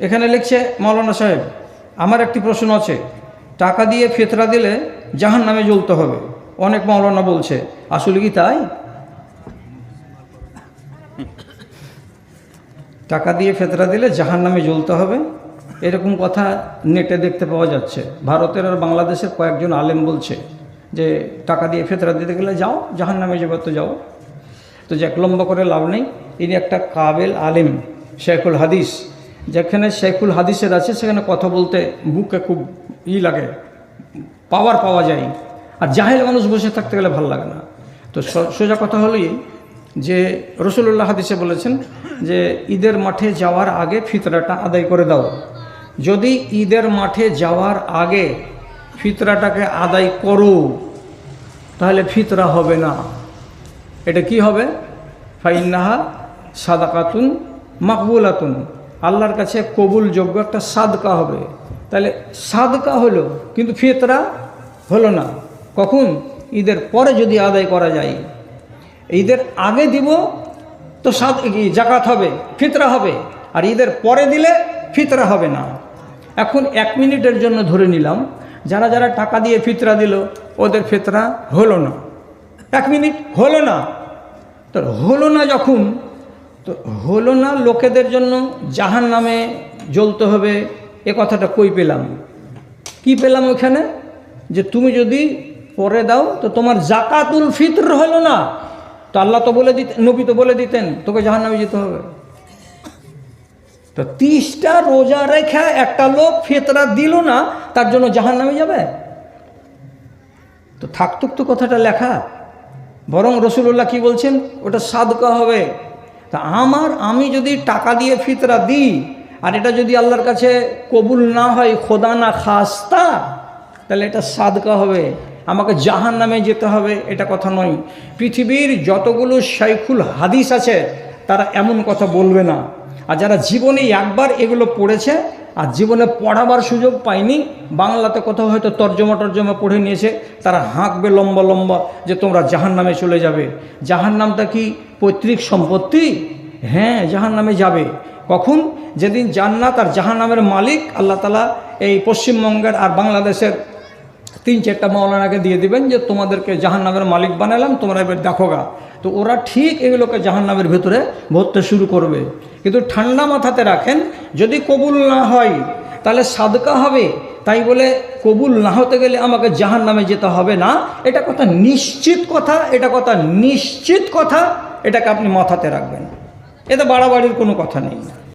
এখানে লিখছে, মৌলানা সাহেব, আমার একটি প্রশ্ন আছে। টাকা দিয়ে ফেতরা দিলে জাহান নামে জ্বলতে হবে। অনেক মৌলানা বলছে। আসলে কি তাই? টাকা দিয়ে ফেতরা দিলে জাহান নামে জ্বলতে হবে? এরকম কথা নেটে দেখতে পাওয়া যাচ্ছে। ভারতের আর বাংলাদেশের কয়েকজন আলেম বলছে যে, টাকা দিয়ে ফেতরা দিতে গেলে যাও জাহান নামে যাবে তো যাও। তো যাক, লম্বা করে লাভ নেই। ইনি একটা কাবেল আলেম, শেখুল হাদিস। যেখানে শেখুল হাদিসের আছে, সেখানে কথা বলতে বুকে খুব ই লাগে পাওয়ার পাওয়া যায়। আর জাহেল মানুষ বসে থাকতে গেলে ভালো লাগে না। তো সোজা কথা হলোই যে রসুল্লাহ হাদিসে বলেছেন যে, ঈদের মাঠে যাওয়ার আগে ফিতরাটা আদায় করে দাও। যদি ঈদের মাঠে যাওয়ার আগে ফিতরাটাকে আদায় করো, তাহলে ফিতরা হবে না। এটা কি হবে? ফাইন্নাহা সাদাকাতুন মাকবুলাতুন। আল্লাহর কাছে কবুলযোগ্য একটা সাদকা হবে। তাহলে সাদকা হলো, কিন্তু ফিতরা হলো না। কখন? ঈদের পরে যদি আদায় করা যায়। ঈদের আগে দিব তো সাদ জাকাত হবে, ফিতরা হবে। আর ঈদের পরে দিলে ফিতরা হবে না। এখন এক মিনিটের জন্য ধরে নিলাম, যারা যারা টাকা দিয়ে ফিতরা দিল, ওদের ফিতরা হলো না। এক মিনিট হলো না। তো হলো না যখন তো হলো না লোকেদের জন্য জাহান নামে জ্বলতে হবে? এ কথাটা কই পেলাম? কি পেলাম ওখানে? যে তুমি যদি পরে দাও, তো তোমার জাকাতুল ফিতর হলো না। তো আল্লাহ তো বলে দিতেন, নবী তো বলে দিতেন, তোকে জাহান নামে যেতে হবে। তো তিরিশটা রোজা রেখে একটা লোক ফেতরা দিল না, তার জন্য জাহান নামে যাবে? তো থাকতুক তো কথাটা লেখা। বরং রসুল্লাহ কি বলছেন? ওটা সাদকা হবে। তা আমার, আমি যদি টাকা দিয়ে ফিতরা দিই, আর এটা যদি আল্লাহর কাছে কবুল না হয়, খোদা না খাস্তা, তাহলে এটা সাদকা হবে। আমাকে জাহান নামে যেতে হবে, এটা কথা নয়। পৃথিবীর যতগুলো শাইখুল হাদিস আছে, তারা এমন কথা বলবে না। আর যারা জীবনে একবার এগুলো পড়েছে আর জীবনে পড়াবার সুযোগ পায়নি। বাংলাতে কোথাও হয়তো তর্জমা টর্জমা পড়ে নিয়েছে, তারা হাঁকবে লম্বা লম্বা যে তোমরা জাহান নামে চলে যাবে। জাহান নামটা কি পৈতৃক সম্পত্তি? হ্যাঁ জাহান নামে যাবে। কখন? যেদিন জান্নাত আর জাহান নামের মালিক আল্লাহ তালা এই পশ্চিমবঙ্গের আর বাংলাদেশের তিন চারটা মাওলানাকে দিয়ে দিবেন যে তোমাদেরকে জাহান্নামের মালিক বানালাম, তোমরা এবার দেখো গা তো ওরা ঠিক এগুলোকে জাহান্নামের ভেতরে ভরতে শুরু করবে। কিন্তু ঠান্ডা মাথাতে রাখেন, যদি কবুল না হয়, তাহলে সাদকা হবে। তাই বলে কবুল না হতে গেলে আমাকে জাহান নামে যেতে হবে না। এটা কথা নিশ্চিত কথা, এটা কথা নিশ্চিত কথা, এটাকে আপনি মাথাতে রাখবেন। এতে বাড়াবাড়ির কোনো কথা নেই।